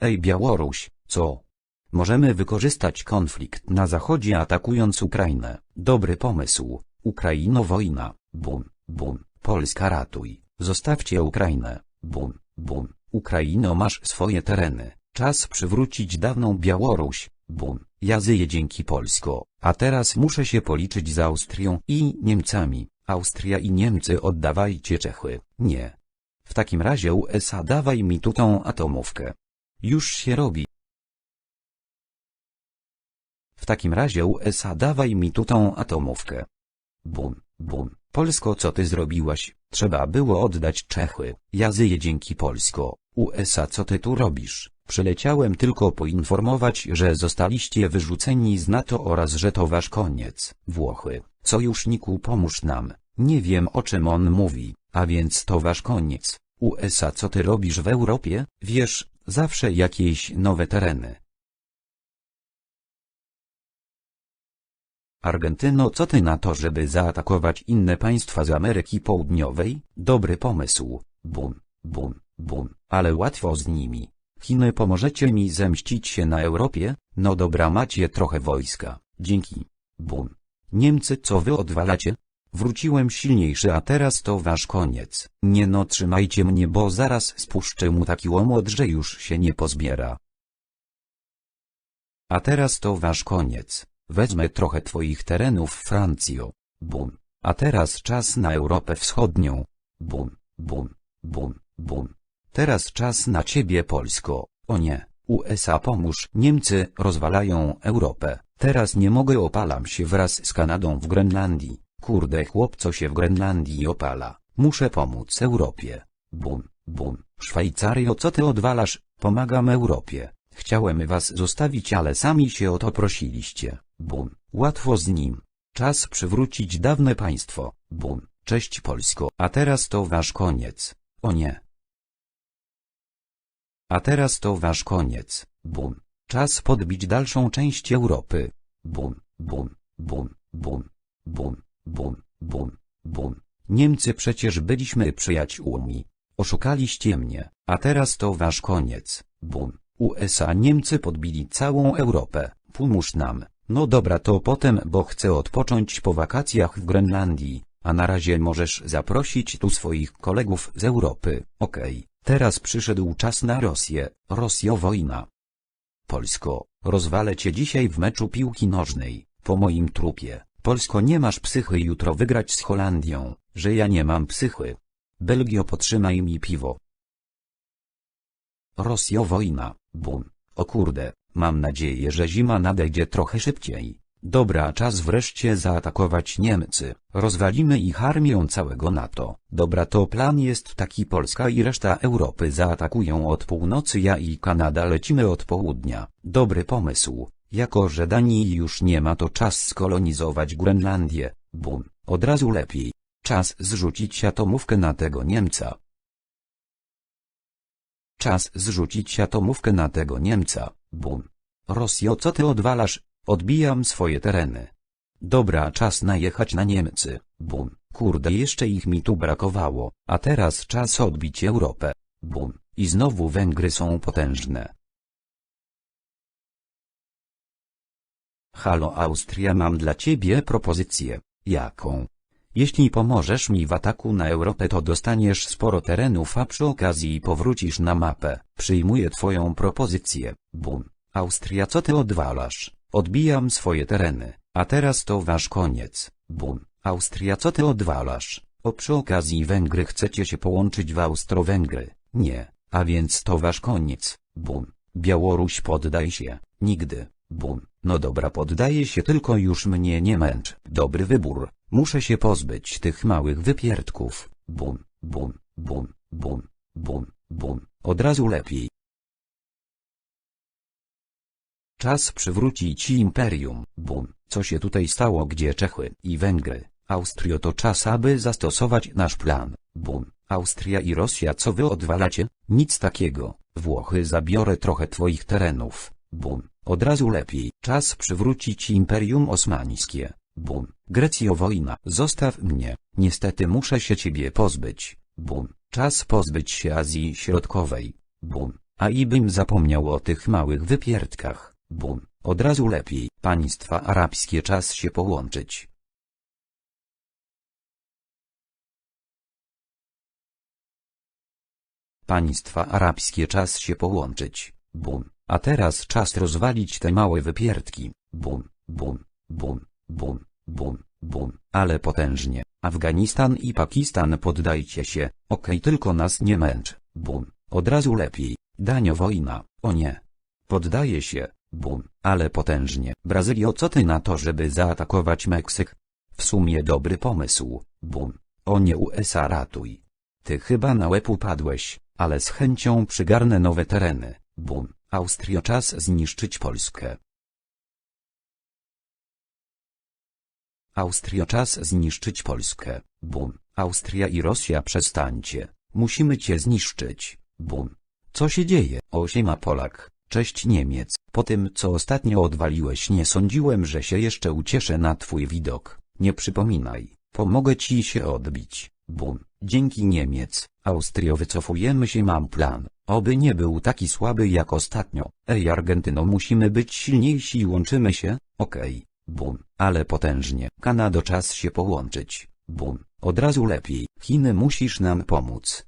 Ej Białoruś, co? Możemy wykorzystać konflikt na zachodzie atakując Ukrainę. Dobry pomysł. Ukraino wojna. Bum, bum. Polska ratuj. Zostawcie Ukrainę. Bum, bum. Ukraino masz swoje tereny. Czas przywrócić dawną Białoruś. Bum. Ja dzięki Polsko. A teraz muszę się policzyć z Austrią i Niemcami. Austria i Niemcy oddawajcie Czechy. Nie. W takim razie USA dawaj mi tu tą atomówkę. Już się robi. W takim razie USA dawaj mi tu tą atomówkę. Bum, bum. Polsko co ty zrobiłaś? Trzeba było oddać Czechy. Ja zyję dzięki Polsko. USA co ty tu robisz? Przyleciałem tylko poinformować, że zostaliście wyrzuceni z NATO oraz że to wasz koniec. Włochy, sojuszniku pomóż nam. Nie wiem o czym on mówi, a więc to wasz koniec. USA co ty robisz w Europie? Wiesz, zawsze jakieś nowe tereny. Argentyno co ty na to żeby zaatakować inne państwa z Ameryki Południowej? Dobry pomysł. Bum, bum, bum, ale łatwo z nimi. Chiny pomożecie mi zemścić się na Europie? No dobra macie trochę wojska. Dzięki. Bum. Niemcy co wy odwalacie? Wróciłem silniejszy a teraz to wasz koniec. Nie no trzymajcie mnie bo zaraz spuszczę mu taki łomot że już się nie pozbiera. A teraz to wasz koniec. Wezmę trochę twoich terenów Francjo. Bum. A teraz czas na Europę Wschodnią. Bum, bum, bum, bum. Teraz czas na ciebie Polsko. O nie. USA pomóż. Niemcy rozwalają Europę. Teraz nie mogę opalam się wraz z Kanadą w Grenlandii. Kurde chłopco się w Grenlandii opala. Muszę pomóc Europie. Bum, bum. Szwajcario co ty odwalasz? Pomagam Europie. Chciałem was zostawić ale sami się o to prosiliście. Bum. Łatwo z nim. Czas przywrócić dawne państwo. Bum. Cześć Polsko. A teraz to wasz koniec. O nie. A teraz to wasz koniec. Bum. Czas podbić dalszą część Europy. Bum, bum, bum, bum, bum, bum, bum, bum. Niemcy przecież byliśmy przyjaciółmi. Oszukaliście mnie, a teraz to wasz koniec. Bum. USA Niemcy podbili całą Europę. Pomóż nam. No dobra to potem bo chcę odpocząć po wakacjach w Grenlandii, a na razie możesz zaprosić tu swoich kolegów z Europy. Okej, teraz przyszedł czas na Rosję. Rosjo wojna. Polsko, rozwalę cię dzisiaj w meczu piłki nożnej, po moim trupie. Polsko nie masz psychy jutro wygrać z Holandią, że ja nie mam psychy. Belgio potrzymaj mi piwo. Rosjo wojna, bum. O kurde, mam nadzieję, że zima nadejdzie trochę szybciej. Dobra, czas wreszcie zaatakować Niemcy. Rozwalimy ich armią całego NATO. Dobra, to plan jest taki Polska i reszta Europy zaatakują od północy, ja i Kanada lecimy od południa. Dobry pomysł. Jako, że Danii już nie ma to czas skolonizować Grenlandię. Bum, od razu lepiej. Czas zrzucić atomówkę na tego Niemca. Czas zrzucić atomówkę na tego Niemca. Bum. Rosjo co ty odwalasz? Odbijam swoje tereny. Dobra czas najechać na Niemcy. Bum. Kurde jeszcze ich mi tu brakowało, a teraz czas odbić Europę. Bum. I znowu Węgry są potężne. Halo Austria mam dla ciebie propozycję. Jaką? Jeśli pomożesz mi w ataku na Europę to dostaniesz sporo terenów a przy okazji powrócisz na mapę. Przyjmuję twoją propozycję. Bum. Austria co ty odwalasz? Odbijam swoje tereny. A teraz to wasz koniec. Bum. Austria co ty odwalasz? O przy okazji Węgry chcecie się połączyć w Austro-Węgry. Nie. A więc to wasz koniec. Bum. Białoruś poddaj się. Nigdy. Bum. No dobra poddaję się tylko już mnie nie męcz. Dobry wybór. Muszę się pozbyć tych małych wypierdków. Bum, bum, bum, bum, bum, bum. Od razu lepiej. Czas przywrócić imperium. Bum. Co się tutaj stało gdzie Czechy i Węgry? Austrio to czas aby zastosować nasz plan. Bum. Austria i Rosja co wy odwalacie? Nic takiego. Włochy zabiorę trochę twoich terenów. Bum. Od razu lepiej. Czas przywrócić Imperium Osmańskie. Bum. Grecjo wojna. Zostaw mnie. Niestety muszę się ciebie pozbyć. Bum. Czas pozbyć się Azji Środkowej. Bum. a i bym zapomniał o tych małych wypierdkach. Bum, od razu lepiej. Państwa arabskie czas się połączyć. Państwa arabskie czas się połączyć. Bum. A teraz czas rozwalić te małe wypierdki. Bum, bum, bum, bum, bum, bum. Ale potężnie. Afganistan i Pakistan poddajcie się. Okej tylko nas nie męcz. Bum. Od razu lepiej. Danio wojna. O nie. Poddaje się. Bum. Ale potężnie. Brazylio co ty na to żeby zaatakować Meksyk? W sumie dobry pomysł. Bum. O nie USA ratuj. Ty chyba na łeb upadłeś, ale z chęcią przygarnę nowe tereny. Bum. Austrio czas zniszczyć Polskę. Austrio czas zniszczyć Polskę. Bum. Austria i Rosja przestańcie. Musimy cię zniszczyć. Bum. Co się dzieje? Osiema Polak. Cześć Niemiec. Po tym co ostatnio odwaliłeś nie sądziłem, że się jeszcze ucieszę na twój widok. Nie przypominaj. Pomogę ci się odbić. Bum. Dzięki Niemiec. Austrio wycofujemy się mam plan. Oby nie był taki słaby jak ostatnio. Ej Argentyno musimy być silniejsi i łączymy się? Okej. Bum. Ale potężnie. Kanado czas się połączyć. Bum. Od razu lepiej. Chiny musisz nam pomóc.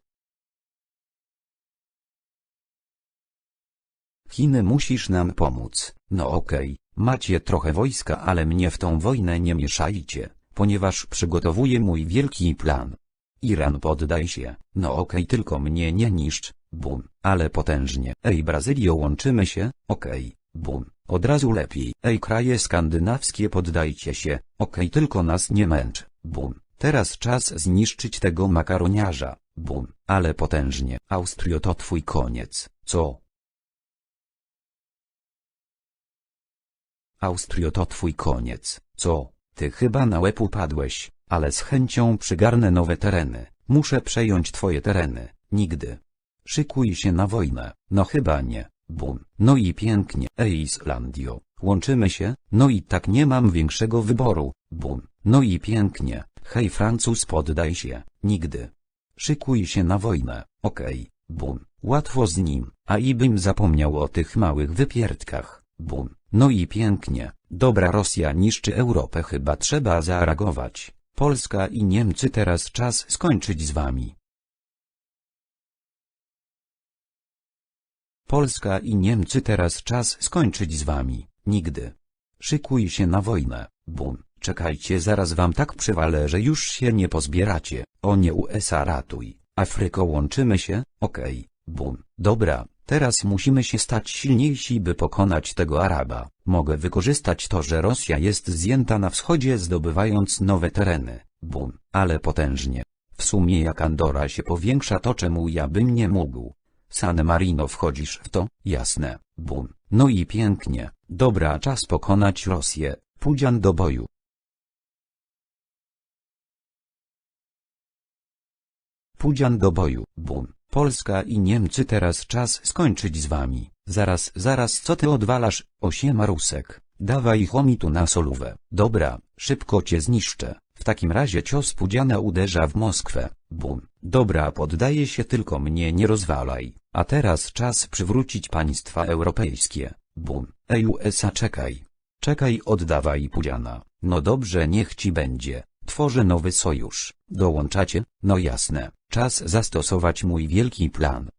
Chiny musisz nam pomóc. No okej, macie trochę wojska, ale mnie w tą wojnę nie mieszajcie, ponieważ przygotowuję mój wielki plan. Iran poddaj się, no okej tylko mnie nie niszcz, bum, ale potężnie. Ej Brazylio łączymy się, okej, bum, od razu lepiej. Ej kraje skandynawskie poddajcie się, okej tylko nas nie męcz, bum. Teraz czas zniszczyć tego makaroniarza, bum, ale potężnie. Austrio to twój koniec, co? Austrio to twój koniec, co? Ty chyba na łeb upadłeś, ale z chęcią przygarnę nowe tereny. Muszę przejąć twoje tereny, nigdy. Szykuj się na wojnę, no chyba nie, bum. No i pięknie, ej Islandio, łączymy się, no i tak nie mam większego wyboru, bum. No i pięknie, hej Francuz poddaj się, nigdy. Szykuj się na wojnę, okej, bum. Łatwo z nim, a i bym zapomniał o tych małych wypierdkach, bum. No i pięknie, dobra Rosja niszczy Europę chyba trzeba zareagować. Polska i Niemcy teraz czas skończyć z wami. Polska i Niemcy teraz czas skończyć z wami, nigdy. Szykuj się na wojnę, bum, czekajcie zaraz wam tak przywalę, że już się nie pozbieracie, o nie USA ratuj, Afryko łączymy się, okej, bum, dobra, teraz musimy się stać silniejsi by pokonać tego Araba, mogę wykorzystać to, że Rosja jest zjęta na wschodzie zdobywając nowe tereny, bum, ale potężnie. W sumie jak Andora się powiększa to czemu ja bym nie mógł. San Marino wchodzisz w to? Jasne, bum. No i pięknie, dobra czas pokonać Rosję, Pudzian do boju. Pudzian do boju, bum. Polska i Niemcy teraz czas skończyć z wami. Zaraz, zaraz co ty odwalasz, osiema rusek. Dawaj chomi tu na solówę. Dobra, szybko cię zniszczę. W takim razie cios Pudziana uderza w Moskwę. Bum. Dobra poddaje się tylko mnie nie rozwalaj. A teraz czas przywrócić państwa europejskie. Bum. Ej USA czekaj. Czekaj oddawaj Pudziana. No dobrze niech ci będzie. Tworzę nowy sojusz. Dołączacie? No jasne. Czas zastosować mój wielki plan.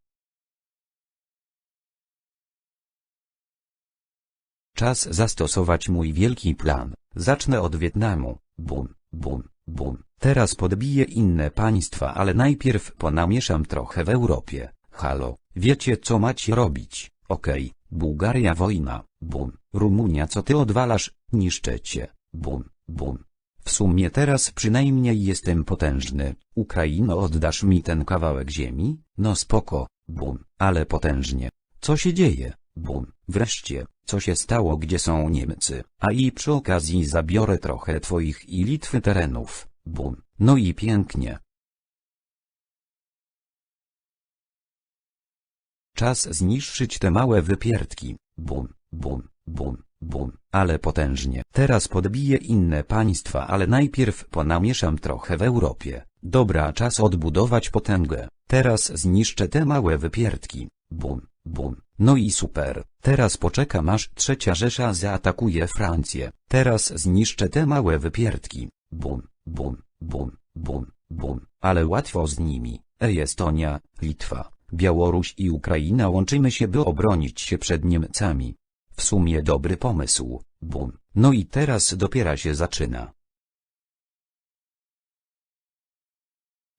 Czas zastosować mój wielki plan. Zacznę od Wietnamu. Bum, bum, bum. Teraz podbiję inne państwa, ale najpierw ponamieszam trochę w Europie. Halo, wiecie co macie robić? Okej, okay. Bułgaria wojna. Bum. Rumunia co ty odwalasz? Niszczę cię. Bum, bum. W sumie teraz przynajmniej jestem potężny. Ukraino oddasz mi ten kawałek ziemi? No spoko. Bum. Ale potężnie. Co się dzieje? Bum. Wreszcie, co się stało gdzie są Niemcy? A i przy okazji zabiorę trochę twoich i Litwy terenów. Bum. No i pięknie. Czas zniszczyć te małe wypierdki. Bum, bum, bum, bum. Ale potężnie. Teraz podbiję inne państwa, ale najpierw ponamieszam trochę w Europie. Dobra, czas odbudować potęgę. Teraz zniszczę te małe wypierdki. Bum. Bum. No i super. Teraz poczekam aż trzecia Rzesza zaatakuje Francję. Teraz zniszczę te małe wypierdki. Bum, bum, bum, bum, bum. Ale łatwo z nimi. Ej Estonia, Litwa, Białoruś i Ukraina łączymy się by obronić się przed Niemcami. W sumie dobry pomysł. Bum. No i teraz dopiero się zaczyna.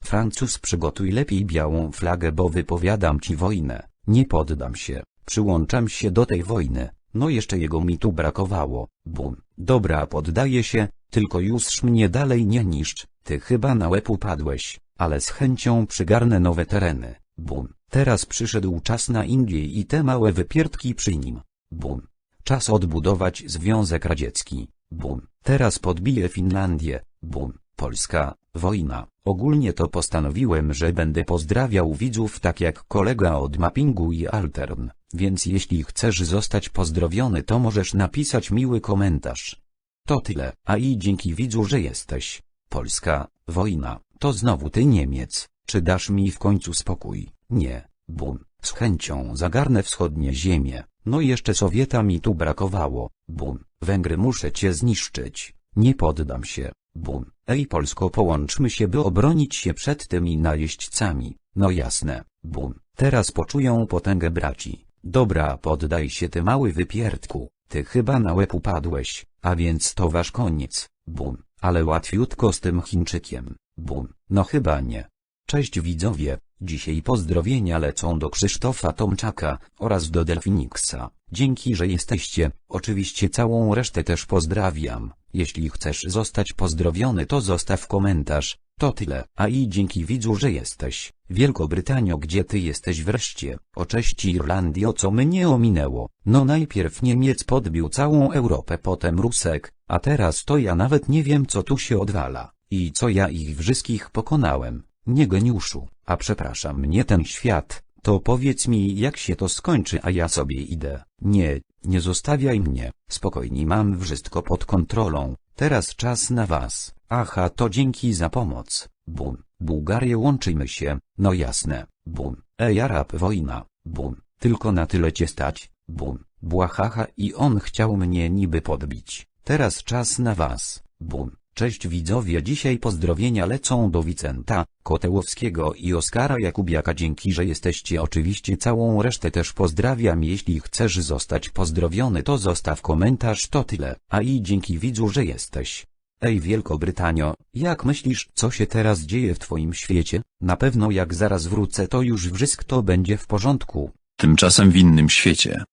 Francuz przygotuj lepiej białą flagę bo wypowiadam ci wojnę, nie poddam się, przyłączam się do tej wojny, no jeszcze jego mi tu brakowało, bum, dobra poddaję się, tylko już mnie dalej nie niszcz, ty chyba na łeb upadłeś, ale z chęcią przygarnę nowe tereny, bum, teraz przyszedł czas na Indię i te małe wypierdki przy nim, bum, czas odbudować Związek Radziecki, bum, teraz podbiję Finlandię, bum, Polska, wojna. Ogólnie to postanowiłem, że będę pozdrawiał widzów tak jak kolega od Mappingu i Altern, więc jeśli chcesz zostać pozdrowiony to możesz napisać miły komentarz. To tyle, a i dzięki widzu, że jesteś. Polska, wojna, to znowu ty Niemiec, czy dasz mi w końcu spokój? Nie, bum, z chęcią zagarnę wschodnie ziemie, no i jeszcze Sowieta mi tu brakowało, bum, Węgry muszę cię zniszczyć, nie poddam się. Bum. Ej Polsko połączmy się by obronić się przed tymi najeźdźcami. No jasne. Bum. Teraz poczują potęgę braci. Dobra poddaj się ty mały wypierdku. Ty chyba na łeb upadłeś, a więc to wasz koniec. Bum. Ale łatwiutko z tym Chińczykiem. Bum. No chyba nie. Cześć widzowie, dzisiaj pozdrowienia lecą do Krzysztofa Tomczaka oraz do Delfiniksa. Dzięki, że jesteście, oczywiście całą resztę też pozdrawiam. Jeśli chcesz zostać pozdrowiony to zostaw komentarz, to tyle. A i dzięki widzu, że jesteś. Wielkobrytanio gdzie ty jesteś wreszcie? O cześć Irlandio co mnie ominęło. No najpierw Niemiec podbił całą Europę potem Rusek, a teraz to ja nawet nie wiem co tu się odwala. I co ja ich wszystkich pokonałem. Nie geniuszu, a przepraszam mnie ten świat, to powiedz mi jak się to skończy a ja sobie idę. Nie, nie zostawiaj mnie, spokojnie mam wszystko pod kontrolą, teraz czas na was. Aha to dzięki za pomoc. Bum, Bułgarię łączymy się, no jasne. Bum, ej Arab wojna. Bum, tylko na tyle cię stać. Bum, błahaha i on chciał mnie niby podbić. Teraz czas na was. Bum, Cześć widzowie dzisiaj pozdrowienia lecą do Wicenta, Kotełowskiego i Oskara Jakubiaka dzięki, że jesteście oczywiście całą resztę też pozdrawiam jeśli chcesz zostać pozdrowiony to zostaw komentarz to tyle, a i dzięki widzu, że jesteś. Ej Wielkobrytanio, jak myślisz co się teraz dzieje w twoim świecie? Na pewno jak zaraz wrócę to już wszystko będzie w porządku. Tymczasem w innym świecie.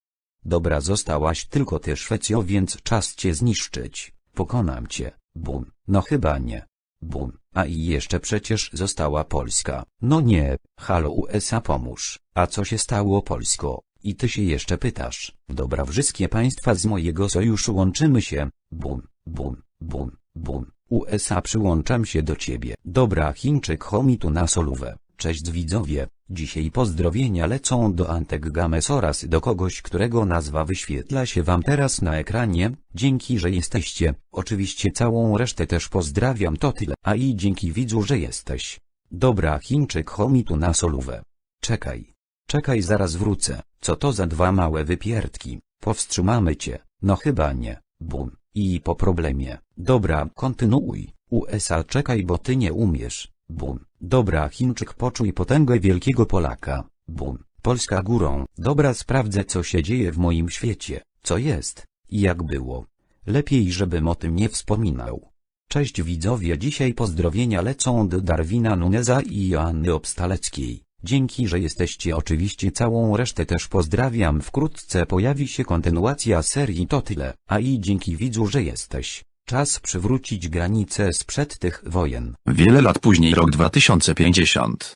Dobra zostałaś tylko ty Szwecjo więc czas cię zniszczyć, pokonam cię. Bum, no chyba nie. Bum, a i jeszcze przecież została Polska. No nie, halo USA pomóż. A co się stało Polsko? I ty się jeszcze pytasz. Dobra wszystkie państwa z mojego sojuszu łączymy się. Bum, bum, bum, bum. USA przyłączam się do ciebie. Dobra Chińczyk homi tu na solówę. Cześć widzowie, dzisiaj pozdrowienia lecą do Antek Games oraz do kogoś, którego nazwa wyświetla się wam teraz na ekranie, dzięki, że jesteście, oczywiście całą resztę też pozdrawiam to tyle, a i dzięki widzu, że jesteś. Dobra Chińczyk homi tu na solówę. Czekaj. Czekaj zaraz wrócę, co to za dwa małe wypierdki, powstrzymamy cię, no chyba nie, bum, i po problemie, dobra kontynuuj, USA czekaj bo ty nie umiesz, Bum. Dobra Chińczyk poczuj potęgę wielkiego Polaka. Bum. Polska górą. Dobra sprawdzę co się dzieje w moim świecie. Co jest? I jak było? Lepiej żebym o tym nie wspominał. Cześć widzowie dzisiaj pozdrowienia lecą do Darwina Nuneza i Joanny Obstaleckiej. Dzięki, że jesteście oczywiście całą resztę też pozdrawiam wkrótce pojawi się kontynuacja serii to tyle, a i dzięki widzu, że jesteś. Czas przywrócić granice sprzed tych wojen. Wiele lat później rok 2050.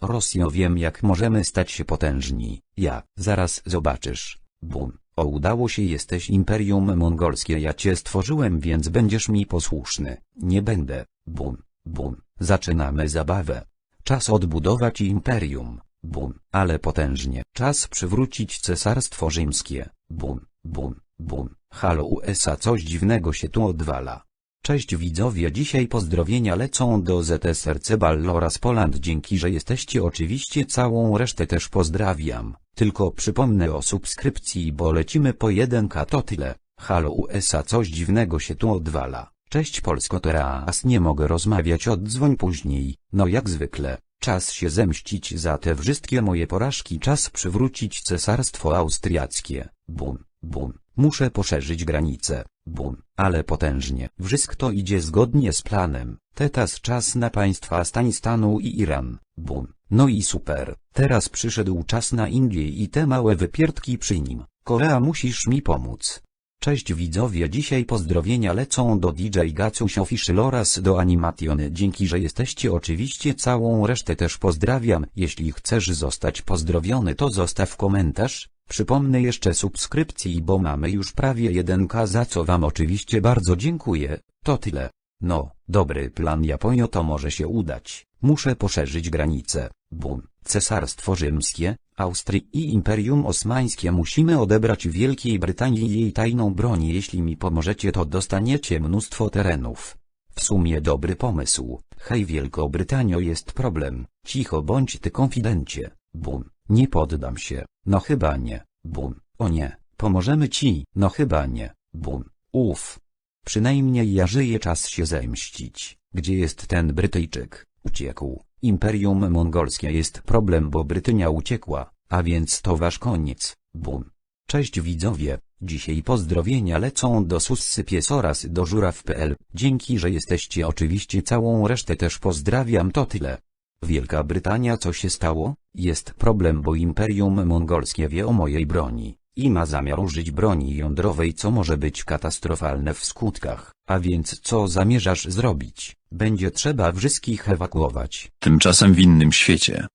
Rosjo wiem jak możemy stać się potężni. Ja, zaraz zobaczysz. Bum. O udało się jesteś imperium mongolskie ja cię stworzyłem więc będziesz mi posłuszny. Nie będę. Bum. Bum. Zaczynamy zabawę. Czas odbudować imperium. Bum. Ale potężnie. Czas przywrócić cesarstwo rzymskie. Bum. Bum. Bum. Halo USA coś dziwnego się tu odwala. Cześć widzowie, dzisiaj pozdrowienia lecą do ZSRC Ball oraz Poland. Dzięki, że jesteście oczywiście całą resztę też pozdrawiam. Tylko przypomnę o subskrypcji, bo lecimy po 1k to tyle. Halo USA, coś dziwnego się tu odwala. Cześć Polsko teraz nie mogę rozmawiać, oddzwoń później. No jak zwykle. Czas się zemścić za te wszystkie moje porażki, czas przywrócić cesarstwo austriackie. Bum, bum. Muszę poszerzyć granice. Bum, ale potężnie. Wszystko idzie zgodnie z planem. Teraz czas na państwa Afganistanu i Iran. Bum. No i super. Teraz przyszedł czas na Indię i te małe wypierdki przy nim. Korea musisz mi pomóc. Cześć widzowie, dzisiaj pozdrowienia lecą do DJ Gacuś Official oraz do Animation. Dzięki, że jesteście oczywiście całą resztę też pozdrawiam. Jeśli chcesz zostać pozdrowiony to zostaw komentarz. Przypomnę jeszcze subskrypcji, bo mamy już prawie 1k za co wam oczywiście bardzo dziękuję. To tyle. No, dobry plan Japonio to może się udać. Muszę poszerzyć granice. Bum. Cesarstwo Rzymskie, Austrii i Imperium Osmańskie musimy odebrać Wielkiej Brytanii jej tajną broń. Jeśli mi pomożecie to dostaniecie mnóstwo terenów. W sumie dobry pomysł. Hej Wielko Brytanio jest problem. Cicho bądź ty konfidencie. Bum. Nie poddam się. No chyba nie. Bum. O nie. Pomożemy ci. No chyba nie. Bum. Uff. Przynajmniej ja żyję czas się zemścić. Gdzie jest ten Brytyjczyk? Uciekł. Imperium Mongolskie jest problem, bo Brytynia uciekła, a więc to wasz koniec. Bum. Cześć widzowie, dzisiaj pozdrowienia lecą do Sussy Pies oraz do Żuraw.pl. Dzięki, że jesteście oczywiście całą resztę też pozdrawiam to tyle. Wielka Brytania co się stało? Jest problem, bo Imperium Mongolskie wie o mojej broni i ma zamiar użyć broni jądrowej, co może być katastrofalne w skutkach. A więc co zamierzasz zrobić? Będzie trzeba wszystkich ewakuować. Tymczasem w innym świecie.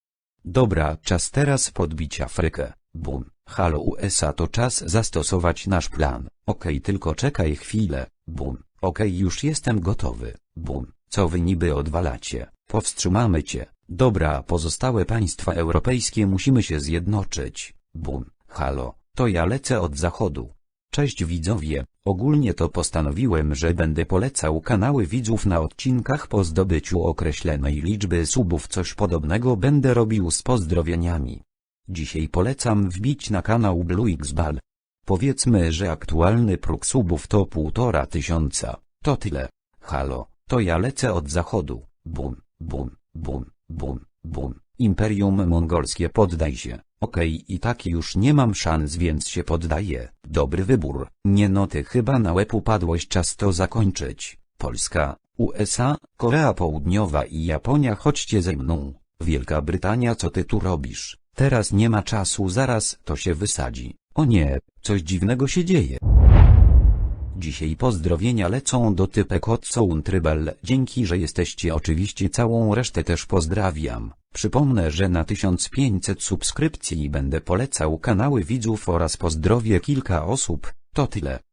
Dobra, czas teraz podbić Afrykę. Bum. Halo USA to czas zastosować nasz plan. Okej, tylko czekaj chwilę. Bum. Okej, już jestem gotowy. Bum. Co wy niby odwalacie? Powstrzymamy cię. Dobra, pozostałe państwa europejskie musimy się zjednoczyć. Bum. Halo, to ja lecę od zachodu. Cześć widzowie, ogólnie to postanowiłem, że będę polecał kanały widzów na odcinkach po zdobyciu określonej liczby subów coś podobnego będę robił z pozdrowieniami. Dzisiaj polecam wbić na kanał BlueXBal. Powiedzmy, że aktualny próg subów to półtora tysiąca. To tyle. Halo, to ja lecę od zachodu. Bum, bum, bum, bum, bum. Imperium Mongolskie poddaj się. Okej i tak już nie mam szans więc się poddaję. Dobry wybór. Nie no ty chyba na łeb upadłeś czas to zakończyć. Polska, USA, Korea Południowa i Japonia chodźcie ze mną. Wielka Brytania co ty tu robisz? Teraz nie ma czasu zaraz to się wysadzi. O nie, coś dziwnego się dzieje. Dzisiaj pozdrowienia lecą do typek od Sountrybel. Dzięki, że jesteście oczywiście całą resztę też pozdrawiam. Przypomnę, że na 1500 subskrypcji będę polecał kanały widzów oraz pozdrowię kilka osób. To tyle.